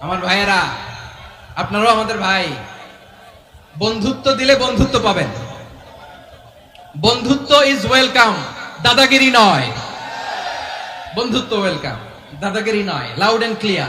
আমার ভাইয়েরা, আপনারাও আমাদের ভাই। বন্ধুত্ব দিলে বন্ধুত্ব পাবেন। বন্ধুত্ব ইজ ওয়েলকাম দাদাগিরি নয়। বন্ধুত্ব ওয়েলকাম দাদাগিরি নয় লাউড এন্ড ক্লিয়ার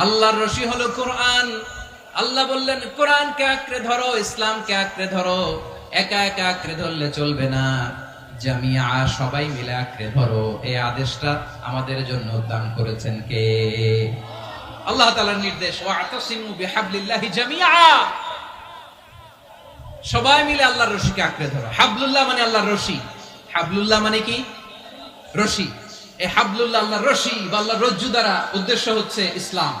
আল্লাহর রশি হলো কোরআন। আল্লাহ বললেন, কোরআনকে আঁকড়ে ধরো, ইসলামকে আঁকড়ে ধরো। একা একা আঁকড়ে ধরলে চলবে না। জামিয়া, সবাই মিলে আঁকড়ে ধরো। এই আদেশটা আমাদের জন্য দান করেছেন কে? আল্লাহ তাআলার নির্দেশ সবাই মিলে আল্লাহর রশিকে আঁকড়ে ধরো। হাবলুল্লাহ মানে আল্লাহর রশি। হাবলুল্লাহ মানে কি? রশি। এই হাবলুল্লাহ আল্লাহর রশি বা আল্লাহর রজ্জু দ্বারা উদ্দেশ্য হচ্ছে ইসলাম।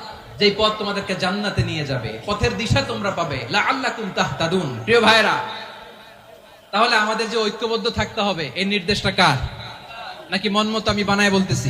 যেই পথ তোমাদেরকে জান্নাতে নিয়ে যাবে, পথের দিশা তোমরা পাবে। তাহতাদুন। প্রিয় ভাইরা তাহলে আমাদের যে ঐক্যবদ্ধ থাকতে হবে এই নির্দেশটা কার? নাকি মনমতো আমি বানায় বলতেছি?